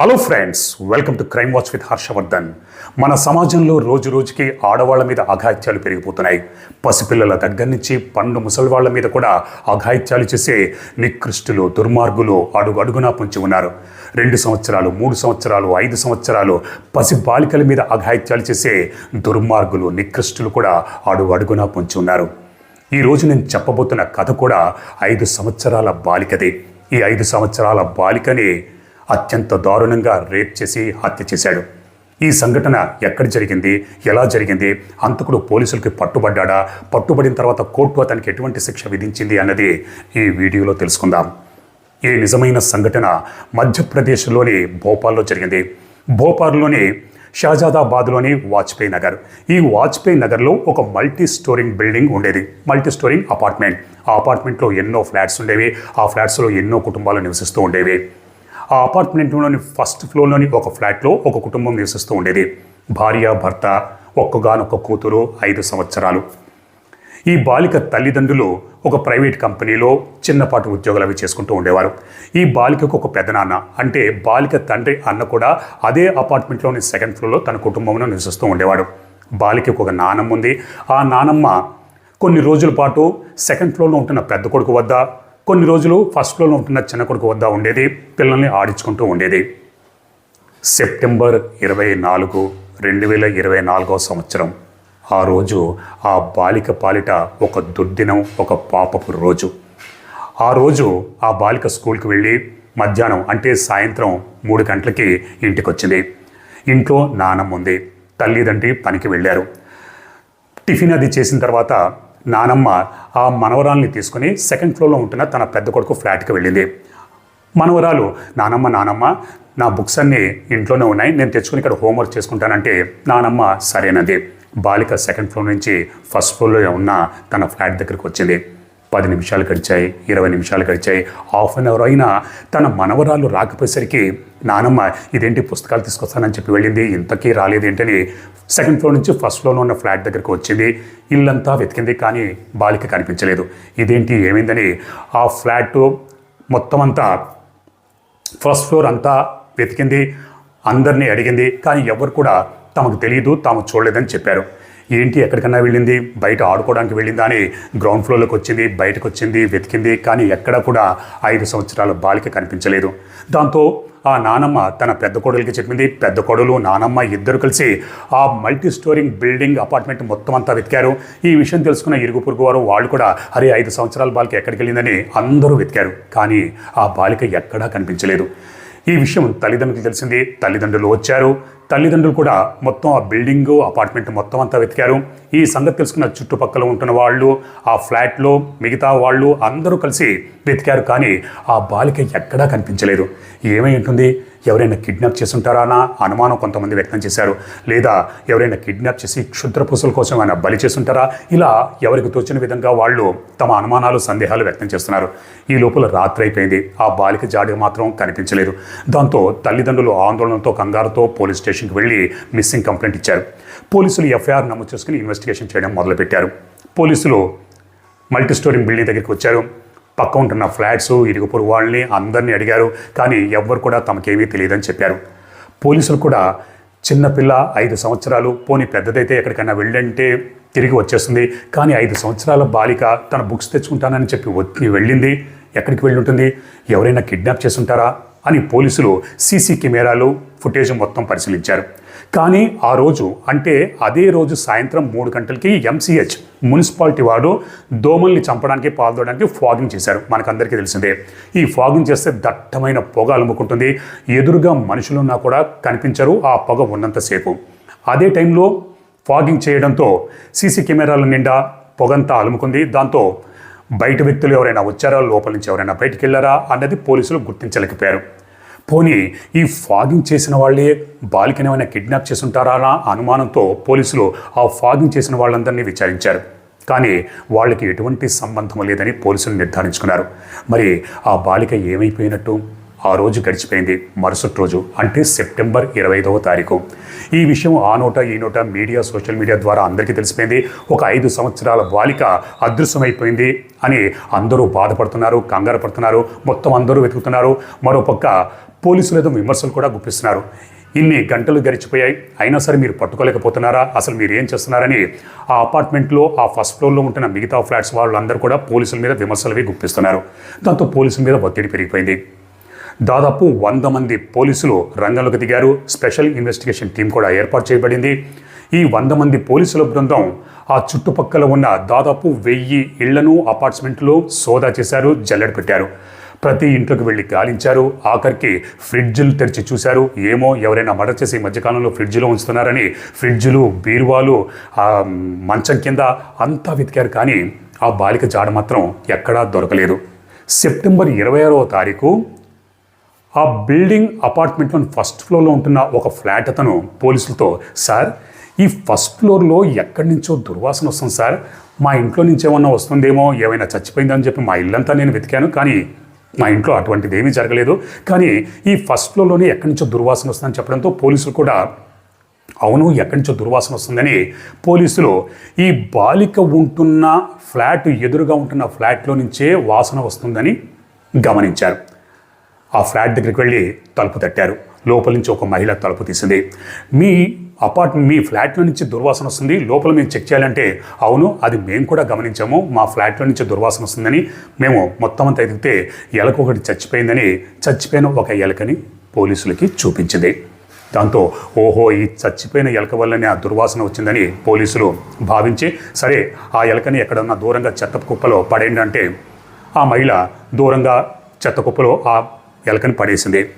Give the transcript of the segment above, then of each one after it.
Hello friends welcome to crime watch with Harshavardhan. మన సమాజంలో రోజు రోజుకి ఆడవాళ్ళ మీద అఘాయిత్యాలు పెరిగిపోతున్నాయి. పసిపిల్లల దగ్గర నుంచి పండు ముసలి వాళ్ళ మీద కూడా అఘాయిత్యాలు చేసే నికృష్టులు దుర్మార్గులు అడుగు అడుగునా పొంచి ఉన్నారు. రెండు సంవత్సరాలు మూడు సంవత్సరాలు ఐదు సంవత్సరాలు పసి బాలికల మీద అఘాయిత్యాలు చేసే దుర్మార్గులు నికృష్టులు కూడా అడుగు అడుగునా పొంచి ఉన్నారు. ఈ రోజు నేను చెప్పబోతున్న కథ కూడా ఐదు సంవత్సరాల బాలికదే. ఈ ఐదు సంవత్సరాల బాలికని అత్యంత దారుణంగా రేప్ చేసి హత్య చేశాడు. ఈ సంఘటన ఎక్కడ జరిగింది? ఎలా జరిగింది? అంతకుడు పోలీసులకి పట్టుబడ్డాడా? పట్టుబడిన తర్వాత కోర్టు అతనికి ఎటువంటి శిక్ష విధించింది అన్నది ఈ వీడియోలో తెలుసుకుందాం. ఈ నిజమైన సంఘటన మధ్యప్రదేశ్లోని భోపాల్లో జరిగింది. భోపాల్లోని షాజాదాబాద్లోని వాజ్పేయి నగర్. ఈ వాజ్పేయి నగర్లో ఒక మల్టీ స్టోరింగ్ బిల్డింగ్ ఉండేది. Multi storing apartment. ఆ అపార్ట్మెంట్లో ఎన్నో ఫ్లాట్స్ ఉండేవి. ఆ ఫ్లాట్స్లో ఎన్నో కుటుంబాలు నివసిస్తూ ఉండేవి. ఆ అపార్ట్మెంట్లోని ఫస్ట్ ఫ్లోర్లోని ఒక ఫ్లాట్లో ఒక కుటుంబం నివసిస్తూ ఉండేది. భార్య భర్త ఒక్కగానొక్క కూతురు ఐదు సంవత్సరాలు. ఈ బాలిక తల్లిదండ్రులు ఒక ప్రైవేట్ కంపెనీలో చిన్నపాటి ఉద్యోగాలు అవి చేసుకుంటూ ఉండేవారు. ఈ బాలికకు ఒక పెదనాన్న అంటే బాలిక తండ్రి అన్న కూడా అదే అపార్ట్మెంట్లోని సెకండ్ ఫ్లోర్లో తన కుటుంబంలో నివసిస్తూ ఉండేవాడు. బాలికకు ఒక నానమ్మ ఉంది. ఆ నానమ్మ కొన్ని రోజుల పాటు సెకండ్ ఫ్లోర్లో ఉంటున్న పెద్ద కొడుకు వద్ద కొన్ని రోజులు ఫస్ట్ ఫ్లోర్లో ఉంటున్న చిన్న కొడుకు వద్ద ఉండేది. పిల్లల్ని ఆడించుకుంటూ ఉండేది. సెప్టెంబర్ ఇరవై నాలుగు రెండు వేల ఇరవై నాలుగో సంవత్సరం. ఆ రోజు ఆ బాలిక పాలిట ఒక దుర్దినం ఒక పాపపు రోజు. ఆ రోజు ఆ బాలిక స్కూల్కి వెళ్ళి మధ్యాహ్నం అంటే సాయంత్రం మూడు గంటలకి ఇంటికి వచ్చింది ఇంట్లో నానమ్మ ఉంది. తల్లిదండ్రి పనికి వెళ్ళారు. టిఫిన్ అది చేసిన తర్వాత నానమ్మ ఆ మనవరాల్ని తీసుకుని సెకండ్ ఫ్లోర్లో ఉంటున్న తన పెద్ద కొడుకు ఫ్లాట్కి వెళ్ళింది. మనవరాలు నానమ్మ నానమ్మ నా బుక్స్ అన్నీ ఇంట్లోనే ఉన్నాయి నేను తెచ్చుకుని ఇక్కడ హోంవర్క్ చేసుకుంటానంటే నానమ్మ సరేనది. బాలిక సెకండ్ ఫ్లోర్ నుంచి ఫస్ట్ ఫ్లోర్లో ఉన్న తన ఫ్లాట్ దగ్గరికి వచ్చింది. పది నిమిషాలు గడిచాయి ఇరవై నిమిషాలు గడిచాయి. హాఫ్ అన్ అవర్ అయినా తన మనవరాలు రాకపోయేసరికి నానమ్మ ఇదేంటి పుస్తకాలు తీసుకొస్తానని చెప్పి వెళ్ళింది ఇంతకీ రాలేదేంటని సెకండ్ ఫ్లోర్ నుంచి ఫస్ట్ ఫ్లోర్లో ఉన్న ఫ్లాట్ దగ్గరకు వచ్చింది. ఇల్లంతా వెతికింది కానీ బాలిక కనిపించలేదు. ఇదేంటి ఏమైందని ఆ ఫ్లాట్ మొత్తం అంతా ఫస్ట్ ఫ్లోర్ అంతా వెతికింది అందరినీ అడిగింది కానీ ఎవరు కూడా తమకు తెలియదు తాము చూడలేదని చెప్పారు. ఏంటి ఎక్కడికన్నా వెళ్ళింది? బయట ఆడుకోవడానికి వెళ్ళిందా అని గ్రౌండ్ ఫ్లోర్లోకి వచ్చింది బయటకు వచ్చింది వెతికింది కానీ ఎక్కడా కూడా ఐదు సంవత్సరాల బాలిక కనిపించలేదు. దాంతో ఆ నానమ్మ తన పెద్ద కోడలికి చెప్పింది పెద్ద కోడలు నానమ్మ ఇద్దరు కలిసి ఆ మల్టీ స్టోరింగ్ బిల్డింగ్ అపార్ట్మెంట్ మొత్తం అంతా వెతికారు. ఈ విషయం తెలుసుకున్న ఇరుగు పొరుగు వారు వాళ్ళు కూడా అరే ఐదు సంవత్సరాల బాలిక ఎక్కడికి వెళ్ళిందని అందరూ వెతికారు. కానీ ఆ బాలిక ఎక్కడా కనిపించలేదు. ఈ విషయం తల్లిదండ్రులకు తెలిసింది. తల్లిదండ్రులు వచ్చారు. తల్లిదండ్రులు కూడా మొత్తం ఆ బిల్డింగు అపార్ట్మెంట్ మొత్తం అంతా వెతికారు. ఈ సంగతి తెలుసుకున్న చుట్టుపక్కల ఉంటున్న వాళ్ళు ఆ ఫ్లాట్లో మిగతా వాళ్ళు అందరూ కలిసి వెతికారు కానీ ఆ బాలిక ఎక్కడా కనిపించలేదు. ఏమై ఉంటుంది? ఎవరైనా కిడ్నాప్ చేసుంటారా అన్న అనుమానం కొంతమంది వ్యక్తం చేశారు. లేదా ఎవరైనా కిడ్నాప్ చేసి క్షుద్ర పూసల కోసం ఏమైనా బలి చేసుంటారా ఇలా ఎవరికి తోచిన విధంగా వాళ్ళు తమ అనుమానాలు సందేహాలు వ్యక్తం చేస్తున్నారు. ఈ లోపల రాత్రి అయిపోయింది. ఆ బాలిక జాడి మాత్రం కనిపించలేదు. దాంతో తల్లిదండ్రులు ఆందోళనతో కంగారుతో పోలీస్ స్టేషన్ స్టేషన్కి వెళ్ళి మిస్సింగ్ కంప్లైంట్ ఇచ్చారు. పోలీసులు ఎఫ్ఐఆర్ నమోదు చేసుకుని ఇన్వెస్టిగేషన్ చేయడం మొదలుపెట్టారు. పోలీసులు మల్టీ స్టోరింగ్ బిల్డింగ్ దగ్గరికి వచ్చారు. పక్క ఉంటున్న ఫ్లాట్స్ ఇరుగు వాళ్ళని అందరినీ అడిగారు. కానీ ఎవ్వరు కూడా తమకేమీ తెలియదని చెప్పారు. పోలీసులు కూడా చిన్నపిల్ల ఐదు సంవత్సరాలు పోనీ పెద్దదైతే ఎక్కడికైనా వెళ్ళంటే తిరిగి వచ్చేస్తుంది. కానీ ఐదు సంవత్సరాల బాలిక తన బుక్స్ తెచ్చుకుంటానని చెప్పి వెళ్ళింది. ఎక్కడికి వెళ్ళి ఉంటుంది? ఎవరైనా కిడ్నాప్ చేసుంటారా అని పోలీసులు సీసీ కెమెరాలు ఫుటేజ్ మొత్తం పరిశీలించారు. కానీ ఆ రోజు అంటే అదే రోజు సాయంత్రం మూడు గంటలకి ఎంసీహెచ్ మున్సిపాలిటీ వాడు దోమల్ని చంపడానికి పాల్దోడానికి ఫాగింగ్ చేశారు. మనకందరికీ తెలిసిందే. ఈ ఫాగింగ్ చేస్తే దట్టమైన పొగ అలుముకుంటుంది. ఎదురుగా మనుషులున్నా కూడా కనిపించరు. ఆ పొగ ఉన్నంతసేపు. అదే టైంలో ఫాగింగ్ చేయడంతో సీసీ కెమెరాల నిండా పొగంతా అలుముకుంది. దాంతో బయట వ్యక్తులు ఎవరైనా వచ్చారా? లోపల నుంచి ఎవరైనా బయటికి వెళ్ళారా? అన్నది పోలీసులు గుర్తించలేకపోయారు. పోనీ ఈ ఫాగింగ్ చేసిన వాళ్ళే బాలికను ఏమైనా కిడ్నాప్ చేసుంటారా అనుమానంతో పోలీసులు ఆ ఫాగింగ్ చేసిన వాళ్ళందరినీ విచారించారు. కానీ వాళ్ళకి ఎటువంటి సంబంధం లేదని పోలీసులు నిర్ధారించుకున్నారు. మరి ఆ బాలిక ఏమైపోయినట్టు? ఆ రోజు గడిచిపోయింది. మరుసటి రోజు అంటే సెప్టెంబర్ ఇరవై ఐదవ తారీఖు. ఈ విషయం ఆ నోట ఈ నోట మీడియా సోషల్ మీడియా ద్వారా అందరికీ తెలిసిపోయింది. ఒక ఐదు సంవత్సరాల బాలిక అదృశ్యమైపోయింది అని అందరూ బాధపడుతున్నారు కంగారు పడుతున్నారు మొత్తం అందరూ వెతుకుతున్నారు. మరోపక్క పోలీసులు ఏదో విమర్శలు కూడా గుప్పిస్తున్నారు. ఇన్ని గంటలు గడిచిపోయాయి. అయినా సరే మీరు పట్టుకోలేకపోతున్నారా? అసలు మీరు ఏం చేస్తున్నారని ఆ అపార్ట్మెంట్లో ఆ ఫస్ట్ ఫ్లోర్లో ఉంటున్న మిగతా ఫ్లాట్స్ వాళ్ళందరూ కూడా పోలీసుల మీద విమర్శలవి గుప్పిస్తున్నారు. దాంతో పోలీసుల మీద ఒత్తిడి పెరిగిపోయింది. దాదాపు వంద మంది పోలీసులు రంగంలోకి దిగారు. స్పెషల్ ఇన్వెస్టిగేషన్ టీం కూడా ఏర్పాటు చేయబడింది. ఈ వంద మంది పోలీసుల బృందం ఆ చుట్టుపక్కల ఉన్న దాదాపు వెయ్యి ఇళ్ళను అపార్ట్మెంట్లు సోదా చేశారు జల్లెడ పెట్టారు ప్రతి ఇంట్లోకి వెళ్ళి గాలించారు. ఆఖరికి ఫ్రిడ్జ్లు తెరిచి చూశారు. ఏమో ఎవరైనా మర్డర్ చేసి ఈ మధ్యకాలంలో ఫ్రిడ్జ్లో ఉంచుతున్నారని ఫ్రిడ్జ్లు బీరువాలు మంచం కింద అంతా వెతికారు కానీ ఆ బాలిక జాడ మాత్రం ఎక్కడా దొరకలేదు. సెప్టెంబర్ ఇరవై ఆరవ తారీఖు ఆ బిల్డింగ్ అపార్ట్మెంట్లోని ఫస్ట్ ఫ్లోర్లో ఉంటున్న ఒక ఫ్లాట్ అతను పోలీసులతో సార్ ఈ ఫస్ట్ ఫ్లోర్లో ఎక్కడి నుంచో దుర్వాసన వస్తుంది సార్. మా ఇంట్లో నుంచి ఏమన్నా వస్తుందేమో ఏమైనా చచ్చిపోయిందని చెప్పి మా ఇల్లంతా నేను వెతికాను. కానీ మా ఇంట్లో అటువంటిది ఏమీ జరగలేదు. కానీ ఈ ఫస్ట్ ఫ్లోర్లోనే ఎక్కడి నుంచో దుర్వాసన వస్తుందని చెప్పడంతో పోలీసులు కూడా అవును ఎక్కడి నుంచో దుర్వాసన వస్తుందని పోలీసులు ఈ బాలిక ఉంటున్న ఫ్లాట్ ఎదురుగా ఉంటున్న ఫ్లాట్లో నుంచే వాసన వస్తుందని గమనించారు. ఆ ఫ్లాట్ దగ్గరికి వెళ్ళి తలుపు తట్టారు. లోపల నుంచి ఒక మహిళ తలుపు తీసింది. మీ అపార్ట్మెంట్ మీ ఫ్లాట్లో నుంచి దుర్వాసన వస్తుంది. లోపల మేము చెక్ చేయాలంటే అవును అది మేము కూడా గమనించాము. మా ఫ్లాట్లో నుంచి దుర్వాసన వస్తుందని మేము మొత్తం అంతా ఎదిగితే ఎలక ఒకటి చచ్చిపోయిందని చచ్చిపోయిన ఒక ఎలకని పోలీసులకి చూపించింది. దాంతో ఓహో ఈ చచ్చిపోయిన ఎలక వల్లనే ఆ దుర్వాసన వచ్చిందని పోలీసులు భావించి సరే ఆ ఎలకని ఎక్కడన్నా దూరంగా చెత్త కుప్పలో పడేయండి అంటే ఆ మహిళ దూరంగా చెత్త కుప్పలో ఆ ఎలకని పడేసింది.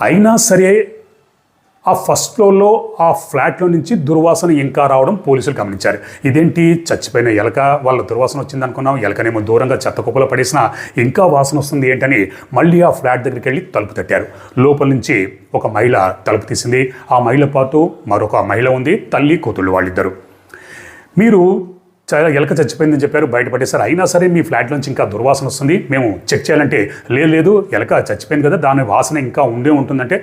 అయినా సరే ఆ ఫస్ట్ ఫ్లోర్లో ఆ ఫ్లాట్లో నుంచి దుర్వాసన ఇంకా రావడం పోలీసులు గమనించారు. ఇదేంటి? చచ్చిపోయిన ఎలక వాళ్ళ దుర్వాసన వచ్చింది అనుకున్నాం. ఎలకనేమో దూరంగా చెత్త కుప్పలో పడేసినా ఇంకా వాసన వస్తుంది ఏంటని మళ్ళీ ఆ ఫ్లాట్ దగ్గరికి వెళ్ళి తలుపు తట్టారు. లోపల నుంచి ఒక మహిళ తలుపు తీసింది. ఆ మహిళ పాటు మరొక మహిళ ఉంది తల్లి కూతుళ్ళు వాళ్ళిద్దరు. మీరు చాలా ఎలక చచ్చిపోయిందని చెప్పారు బయటపడేశారు. అయినా సరే మీ ఫ్లాట్ నుంచి ఇంకా దుర్వాసన వస్తుంది. మేము చెక్ చేయాలంటే లేదు లేదు ఎలక చచ్చిపోయింది కదా దాని వాసన ఇంకా ఉండే ఉంటుందంటే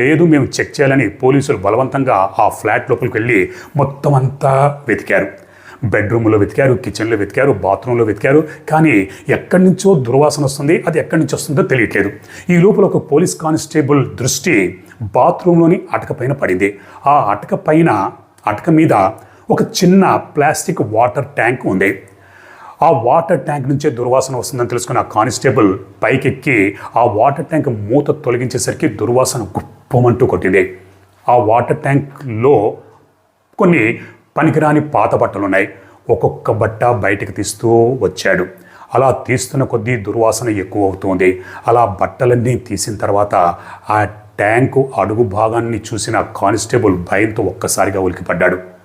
లేదు మేము చెక్ చేయాలని పోలీసులు బలవంతంగా ఆ ఫ్లాట్ లోపలికి వెళ్ళి మొత్తం అంతా వెతికారు. బెడ్రూమ్లో వెతికారు కిచెన్లో వెతికారు బాత్రూంలో వెతికారు. కానీ ఎక్కడి నుంచో దుర్వాసన వస్తుంది అది ఎక్కడి నుంచి వస్తుందో తెలియట్లేదు. ఈ లోపల ఒక పోలీస్ కానిస్టేబుల్ దృష్టి బాత్రూంలోని అటక పైన పడింది. ఆ అటక పైన అటక మీద ఒక చిన్న ప్లాస్టిక్ వాటర్ ట్యాంక్ ఉంది. ఆ వాటర్ ట్యాంక్ నుంచే దుర్వాసన వస్తుందని తెలుసుకున్న ఆ కానిస్టేబుల్ పైకెక్కి ఆ వాటర్ ట్యాంక్ మూత తొలగించేసరికి దుర్వాసన గుప్పమంటూ కొట్టింది. ఆ వాటర్ ట్యాంక్లో కొన్ని పనికిరాని పాత బట్టలు ఉన్నాయి ఒక్కొక్క బట్ట బయటకు తీస్తూ వచ్చాడు. అలా తీస్తున్న కొద్దీ దుర్వాసన ఎక్కువ అవుతుంది అలా బట్టలన్నీ తీసిన తర్వాత ఆ ట్యాంకు అడుగు భాగాన్ని చూసిన కానిస్టేబుల్ భయంతో ఒక్కసారిగా ఉలికిపడ్డాడు.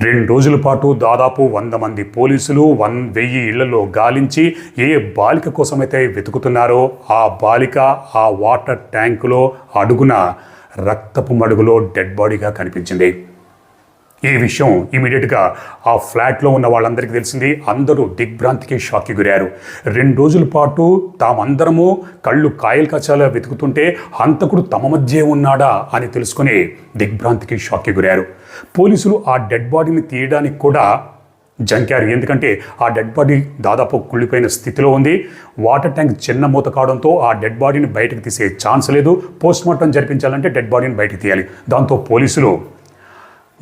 రెండు రోజుల పాటు దాదాపు వంద మంది పోలీసులు వన్ వెయ్యి ఇళ్ళలో గాలించి ఏ బాలిక కోసమైతే వెతుకుతున్నారో ఆ బాలిక ఆ వాటర్ ట్యాంకులో అడుగున రక్తపు మడుగులో డెడ్ బాడీగా కనిపించింది. ఈ విషయం ఇమీడియట్గా ఆ ఫ్లాట్లో ఉన్న వాళ్ళందరికీ తెలిసింది. అందరూ దిగ్భ్రాంతికి షాక్కి గురారు రెండు రోజుల పాటు తామందరము కళ్ళు కాయలు కచాల వెతుకుతుంటే హంతకుడు తమ మధ్య ఉన్నాడా అని తెలుసుకుని దిగ్భ్రాంతికి షాక్కి గురారు పోలీసులు ఆ డెడ్ బాడీని తీయడానికి కూడా జంకారు. ఎందుకంటే ఆ డెడ్ బాడీ దాదాపు కుళ్ళిపోయిన స్థితిలో ఉంది. వాటర్ ట్యాంక్ చిన్న మూత కావడంతో ఆ డెడ్ బాడీని బయటకు తీసే ఛాన్స్ లేదు. పోస్ట్ మార్టం జరిపించాలంటే డెడ్ బాడీని బయటకు తీయాలి. దాంతో పోలీసులు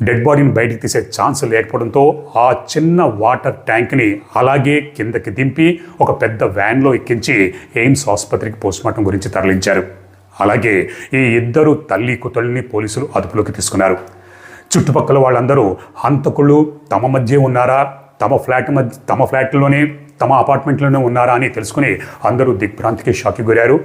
డెడ్ బాడీని బయటికి తీసే ఛాన్స్ లేకపోవడంతో ఆ చిన్న వాటర్ ట్యాంక్ని అలాగే కిందకి దింపి ఒక పెద్ద వ్యాన్లో ఎక్కించి ఎయిమ్స్ ఆసుపత్రికి పోస్ట్మార్టం గురించి తరలించారు. అలాగే ఈ ఇద్దరు తల్లి కుతల్ని పోలీసులు అదుపులోకి తీసుకున్నారు. చుట్టుపక్కల వాళ్ళందరూ హంతకులు తమ మధ్య ఉన్నారా తమ ఫ్లాట్ మధ్య తమ ఫ్లాట్లోనే తమ అపార్ట్మెంట్లోనే ఉన్నారా అని తెలుసుకుని అందరూ దిగ్భ్రాంతికి షాక్కి గురారు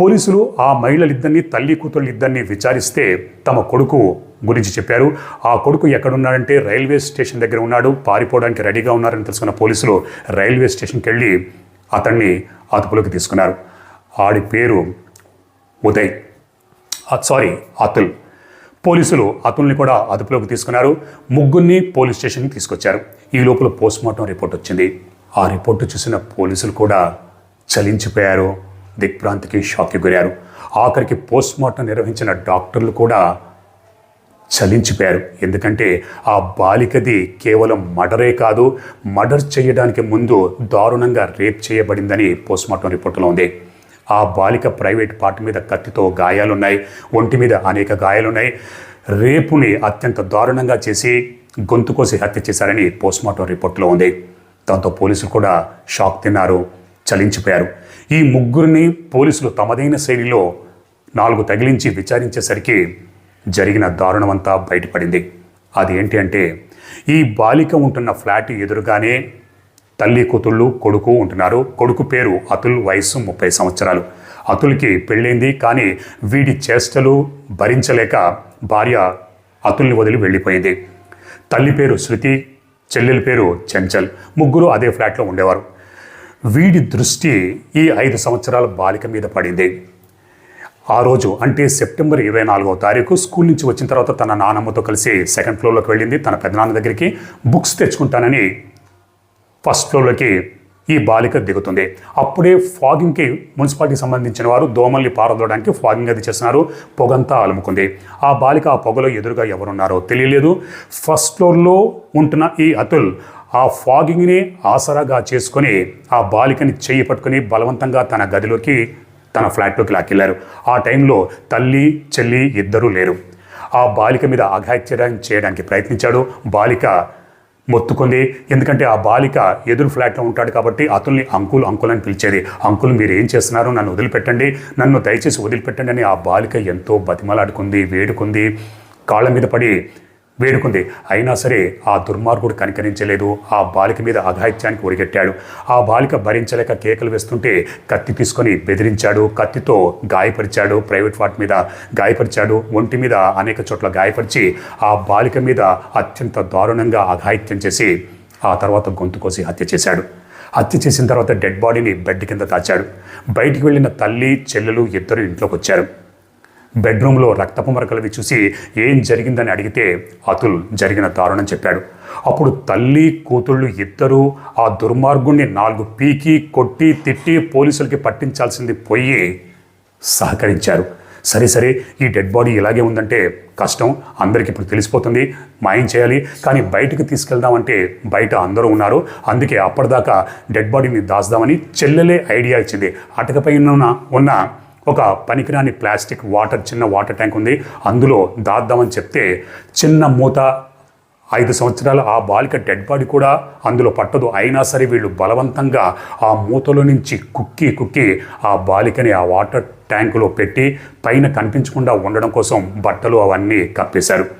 పోలీసులు ఆ మహిళలిద్దరినీ తల్లి కూతుళ్ళు ఇద్దరిని విచారిస్తే తమ కొడుకు గురించి చెప్పారు. ఆ కొడుకు ఎక్కడున్నాడంటే రైల్వే స్టేషన్ దగ్గర ఉన్నాడు. పారిపోవడానికి రెడీగా ఉన్నారని తెలుసుకున్న పోలీసులు రైల్వే స్టేషన్కి వెళ్ళి అతన్ని అదుపులోకి తీసుకున్నారు. ఆడి పేరు ఉదయ్. సారీ అతుల్. పోలీసులు అతుల్ని కూడా అదుపులోకి తీసుకున్నారు. ముగ్గురిని పోలీస్ స్టేషన్కి తీసుకొచ్చారు. ఈ లోపల పోస్ట్మార్టం రిపోర్ట్ వచ్చింది. ఆ రిపోర్టు చూసిన పోలీసులు కూడా చలించిపోయారు. దిగ్భ్రాంతికి షాక్కి గురారు ఆఖరికి పోస్ట్మార్టం నిర్వహించిన డాక్టర్లు కూడా చలించిపోయారు. ఎందుకంటే ఆ బాలికది కేవలం మర్డరే కాదు మర్డర్ చేయడానికి ముందు దారుణంగా రేప్ చేయబడిందని పోస్ట్మార్టం రిపోర్టులో ఉంది. ఆ బాలిక ప్రైవేట్ పార్ట్ మీద కత్తితో గాయాలున్నాయి. ఒంటి మీద అనేక గాయాలున్నాయి. రేపుని అత్యంత దారుణంగా చేసి గొంతు కోసి హత్య చేశారని పోస్ట్మార్టం రిపోర్ట్లో ఉంది. దాంతో పోలీసులు కూడా షాక్ తిన్నారు చలించిపోయారు. ఈ ముగ్గురిని పోలీసులు తమదైన శైలిలో నాలుగు తగిలించి విచారించేసరికి జరిగిన దారుణమంతా బయటపడింది. అది ఏంటి అంటే ఈ బాలిక ఉంటున్న ఫ్లాట్ ఎదురుగానే తల్లి కూతుళ్ళు కొడుకు ఉంటున్నారు. కొడుకు పేరు అతుల్ వయస్సు ముప్పై సంవత్సరాలు. అతుల్కి పెళ్ళైంది కానీ వీడి చేష్టలు భరించలేక భార్య అతుల్ని వదిలి వెళ్ళిపోయింది. తల్లి పేరు శృతి చెల్లెల పేరు చెంచల్ ముగ్గురు అదే ఫ్లాట్లో ఉండేవారు. వీడి దృష్టి ఈ ఐదు సంవత్సరాల బాలిక మీద పడింది. ఆ రోజు అంటే సెప్టెంబర్ ఇరవై నాలుగో తారీఖు స్కూల్ నుంచి వచ్చిన తర్వాత తన నానమ్మతో కలిసి సెకండ్ ఫ్లోర్లోకి వెళ్ళింది. తన పెద్దనాన్న దగ్గరికి బుక్స్ తెచ్చుకుంటానని ఫస్ట్ ఫ్లోర్లోకి ఈ బాలిక దిగుతుంది. అప్పుడే ఫాగింగ్కి మున్సిపాలిటీకి సంబంధించిన వారు దోమల్ని పారదోడానికి ఫాగింగ్ అది చేస్తున్నారు. పొగంతా అలుముకుంది. ఆ బాలిక ఆ పొగలో ఎదురుగా ఎవరున్నారో తెలియలేదు. ఫస్ట్ ఫ్లోర్లో ఉంటున్న ఈ అతుల్ ఆ ఫాగింగ్ని ఆసరాగా చేసుకొని ఆ బాలికని చేయి పట్టుకుని బలవంతంగా తన గదిలోకి తన ఫ్లాట్లోకి లాక్కెళ్ళారు. ఆ టైంలో తల్లి చెల్లి ఇద్దరూ లేరు. ఆ బాలిక మీద అఘాత్యం చేయడానికి ప్రయత్నించాడు. బాలిక మొత్తుకుంది. ఎందుకంటే ఆ బాలిక ఎదురు ఫ్లాట్లో ఉంటాడు కాబట్టి అతుల్ని అంకుల్ అంకుల్ అని పిలిచేది. అంకుల్ మీరు ఏం చేస్తున్నారు? నన్ను వదిలిపెట్టండి. నన్ను దయచేసి వదిలిపెట్టండి అని ఆ బాలిక ఎంతో బతిమలాడుకుంది వేడుకుంది. కాళ్ళ మీద పడి వేడుకుంది. అయినా సరే ఆ దుర్మార్గుడు కనికరించలేదు. ఆ బాలిక మీద అఘాయిత్యానికి ఒరిగెట్టాడు. ఆ బాలిక భరించలేక కేకలు వేస్తుంటే కత్తి తీసుకొని బెదిరించాడు. కత్తితో గాయపరిచాడు. ప్రైవేట్ వాట్ మీద గాయపరిచాడు. ఒంటి మీద అనేక చోట్ల గాయపరిచి ఆ బాలిక మీద అత్యంత దారుణంగా అఘాయిత్యం చేసి ఆ తర్వాత గొంతు కోసి హత్య చేశాడు. హత్య చేసిన తర్వాత డెడ్ బాడీని బెడ్ కింద దాచాడు. బయటికి వెళ్ళిన తల్లి చెల్లెలు ఇద్దరు ఇంట్లోకి వచ్చారు. బెడ్రూమ్లో రక్తపు మరకలవి చూసి ఏం జరిగిందని అడిగితే అతుల్ జరిగిన దారుణం చెప్పాడు. అప్పుడు తల్లి కూతుళ్ళు ఇద్దరూ ఆ దుర్మార్గుణ్ణి నాలుగు పీకి కొట్టి తిట్టి పోలీసులకి పట్టించాల్సింది పోయి సహకరించారు. సరే సరే ఈ డెడ్ బాడీ ఇలాగే ఉందంటే కష్టం. అందరికి ఇప్పుడు తెలిసిపోతుంది. మాయం చేయాలి? కానీ బయటకు తీసుకెళ్దామంటే బయట అందరూ ఉన్నారు. అందుకే అప్పటిదాకా డెడ్ బాడీని దాచుదామని చెల్లెలే ఐడియా ఇచ్చింది. అటకపై ఉన్న ఒక పనికిరాని ప్లాస్టిక్ వాటర్ చిన్న వాటర్ ట్యాంక్ ఉంది. అందులో దాద్దామని చెప్తే చిన్న మూత ఐదు సంవత్సరాల ఆ బాలిక డెడ్ బాడీ కూడా అందులో పట్టదు. అయినా సరే వీళ్ళు బలవంతంగా ఆ మూతలో నుంచి కుక్కి కుక్కి ఆ బాలికని ఆ వాటర్ ట్యాంకులో పెట్టి పైన కనిపించకుండా ఉండడం కోసం బట్టలు అవన్నీ కప్పేశారు.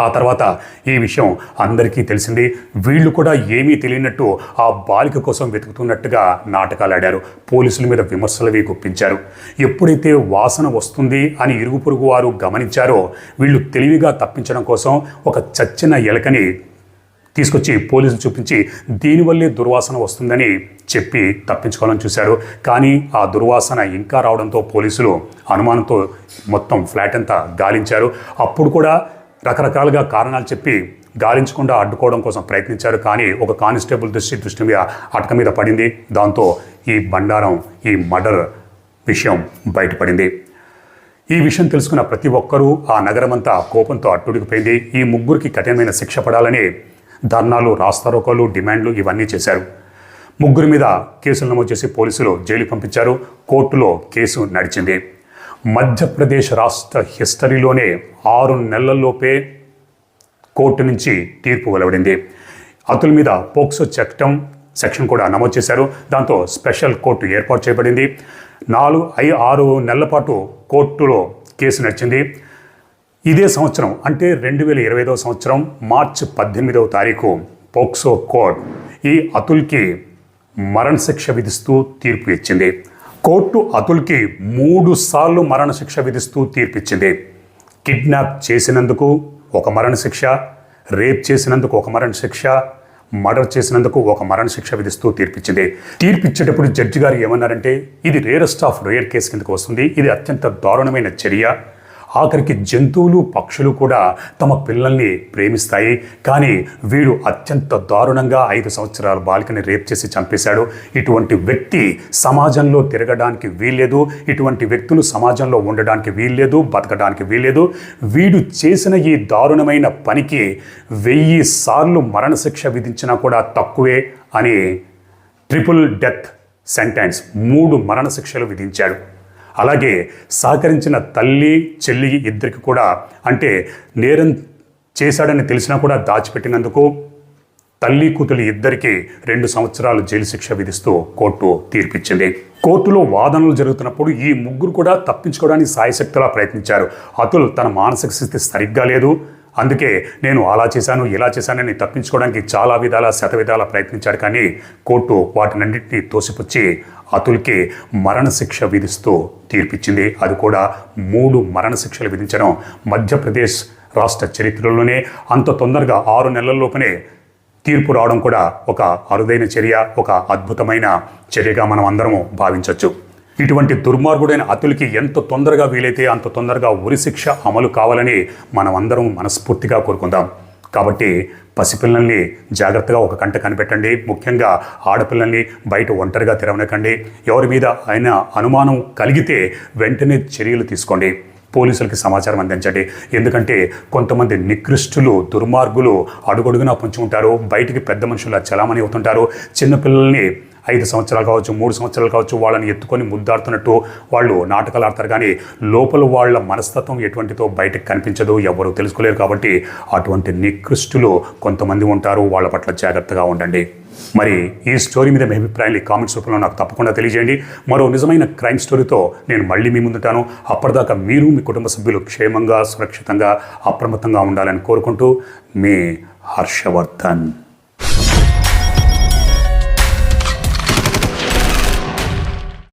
ఆ తర్వాత ఈ విషయం అందరికీ తెలిసింది. వీళ్ళు కూడా ఏమీ తెలియనట్టు ఆ బాలిక కోసం వెతుకుతున్నట్టుగా నాటకాలు ఆడారు పోలీసుల మీద విమర్శలవి గుప్పించారు ఎప్పుడైతే వాసన వస్తుంది అని ఇరుగు పొరుగు వారు గమనించారో వీళ్ళు తెలివిగా తప్పించడం కోసం ఒక చచ్చిన ఎలకని తీసుకొచ్చి పోలీసులు చూపించి దీనివల్లే దుర్వాసన వస్తుందని చెప్పి తప్పించుకోవాలని చూశారు. కానీ ఆ దుర్వాసన ఇంకా రావడంతో పోలీసులు అనుమానంతో మొత్తం ఫ్లాట్ అంతా గాలించారు. అప్పుడు కూడా రకరకాలుగా కారణాలు చెప్పి గాలించకుండా అడ్డుకోవడం కోసం ప్రయత్నించారు. కానీ ఒక కానిస్టేబుల్ దృష్టి దృష్టి మీద అటక మీద పడింది. దాంతో ఈ బండారం ఈ మర్డర్ విషయం బయటపడింది. ఈ విషయం తెలుసుకున్న ప్రతి ఒక్కరూ ఆ నగరమంతా కోపంతో అట్టుడికిపోయింది ఈ ముగ్గురికి కఠినమైన శిక్ష పడాలని ధర్నాలు రాస్తారోకాలు డిమాండ్లు ఇవన్నీ చేశారు. ముగ్గురి మీద కేసులు నమోదు చేసి పోలీసులు జైలు పంపించారు. కోర్టులో కేసు నడిచింది. మధ్యప్రదేశ్ రాష్ట్ర హిస్టరీలోనే ఆరు నెలల్లోపే కోర్టు నుంచి తీర్పు వెలువడింది. అతుల మీద పోక్సో చట్టం సెక్షన్ కూడా నమోదు చేశారు. దాంతో స్పెషల్ కోర్టు ఏర్పాటు చేయబడింది. నాలుగు ఐ ఆరు నెలల పాటు కోర్టులో కేసు నడిచింది. ఇదే సంవత్సరం అంటే రెండు వేల ఇరవై ఐదవ సంవత్సరం మార్చి పద్దెనిమిదవ తారీఖు పోక్సో కోర్ట్ ఈ అతుల్కి మరణశిక్ష విధిస్తూ తీర్పు ఇచ్చింది. కోర్టు అతుల్కి మూడు సార్లు మరణశిక్ష విధిస్తూ తీర్పిచ్చింది. కిడ్నాప్ చేసినందుకు ఒక మరణశిక్ష రేప్ చేసినందుకు ఒక మరణశిక్ష మర్డర్ చేసినందుకు ఒక మరణశిక్ష విధిస్తూ తీర్పిచ్చింది. తీర్పిచ్చేటప్పుడు జడ్జి గారు ఏమన్నారంటే ఇది రేరెస్ట్ ఆఫ్ రేర్ కేసు కిందకు వస్తుంది. ఇది అత్యంత దారుణమైన చర్య. ఆఖరికి జంతువులు పక్షులు కూడా తమ పిల్లల్ని ప్రేమిస్తాయి. కానీ వీడు అత్యంత దారుణంగా ఐదు సంవత్సరాల బాలికని రేప్ చేసి చంపేశాడు. ఇటువంటి వ్యక్తి సమాజంలో తిరగడానికి వీల్లేదు. ఇటువంటి వ్యక్తులు సమాజంలో ఉండడానికి వీల్లేదు బతకడానికి వీల్లేదు. వీడు చేసిన ఈ దారుణమైన పనికి వెయ్యి సార్లు మరణశిక్ష విధించినా కూడా తక్కువే అని ట్రిపుల్ డెత్ సెంటెన్స్ మూడు మరణశిక్షలు విధించాడు. అలాగే సహకరించిన తల్లి చెల్లి ఇద్దరికి కూడా అంటే నేరం చేశాడని తెలిసినా కూడా దాచిపెట్టినందుకు తల్లి కూతురు ఇద్దరికి రెండు సంవత్సరాలు జైలు శిక్ష విధిస్తూ కోర్టు తీర్పిచ్చింది. కోర్టులో వాదనలు జరుగుతున్నప్పుడు ఈ ముగ్గురు కూడా తప్పించుకోవడానికి సాయశక్తిలా ప్రయత్నించారు. అతుల్ తన మానసిక స్థితి సరిగ్గా లేదు. అందుకే నేను అలా చేశాను ఇలా చేశానని తప్పించుకోవడానికి చాలా విధాల శత విధాల ప్రయత్నించాడు కానీ కోర్టు వాటినన్నింటినీ తోసిపుచ్చి అతుల్కి మరణశిక్ష విధిస్తూ తీర్పిచ్చింది. అది కూడా మూడు మరణశిక్షలు విధించడం మధ్యప్రదేశ్ రాష్ట్ర చరిత్రలోనే అంత తొందరగా ఆరు నెలల్లోపనే తీర్పు రావడం కూడా ఒక అరుదైన చర్య ఒక అద్భుతమైన చర్యగా మనం అందరము భావించవచ్చు ఇటువంటి దుర్మార్గుడైన అతులకి ఎంత తొందరగా వీలైతే అంత తొందరగా ఉరిశిక్ష అమలు కావాలని మనం అందరం మనస్ఫూర్తిగా కోరుకుందాం. కాబట్టి పసిపిల్లల్ని జాగ్రత్తగా ఒక కంట కనిపెట్టండి. ముఖ్యంగా ఆడపిల్లల్ని బయట ఒంటరిగా తెరవనకండి ఎవరి మీద అయినా అనుమానం కలిగితే వెంటనే చర్యలు తీసుకోండి. పోలీసులకి సమాచారం అందించండి. ఎందుకంటే కొంతమంది నికృష్టులు దుర్మార్గులు అడుగడుగునా పొంచి బయటికి పెద్ద మనుషుల చలామణి అవుతుంటారు. చిన్నపిల్లల్ని ఐదు సంవత్సరాలు కావచ్చు మూడు సంవత్సరాలు కావచ్చు వాళ్ళని ఎత్తుకొని ముద్దాడుతున్నట్టు వాళ్ళు నాటకాలు ఆడతారు. కానీ లోపల వాళ్ళ మనస్తత్వం ఎటువంటితో బయటకు కనిపించదు ఎవరు తెలుసుకోలేరు కాబట్టి అటువంటి నికృష్టులు కొంతమంది ఉంటారు. వాళ్ళ పట్ల జాగ్రత్తగా ఉండండి. మరి ఈ స్టోరీ మీద మీ అభిప్రాయాలు కామెంట్స్ రూపంలో నాకు తప్పకుండా తెలియజేయండి. మరో నిజమైన క్రైమ్ స్టోరీతో నేను మళ్ళీ మీ ముందుంటాను అప్పటిదాకా మీరు మీ కుటుంబ సభ్యులు క్షేమంగా సురక్షితంగా అప్రమత్తంగా ఉండాలని కోరుకుంటూ మీ హర్షవర్ధన్.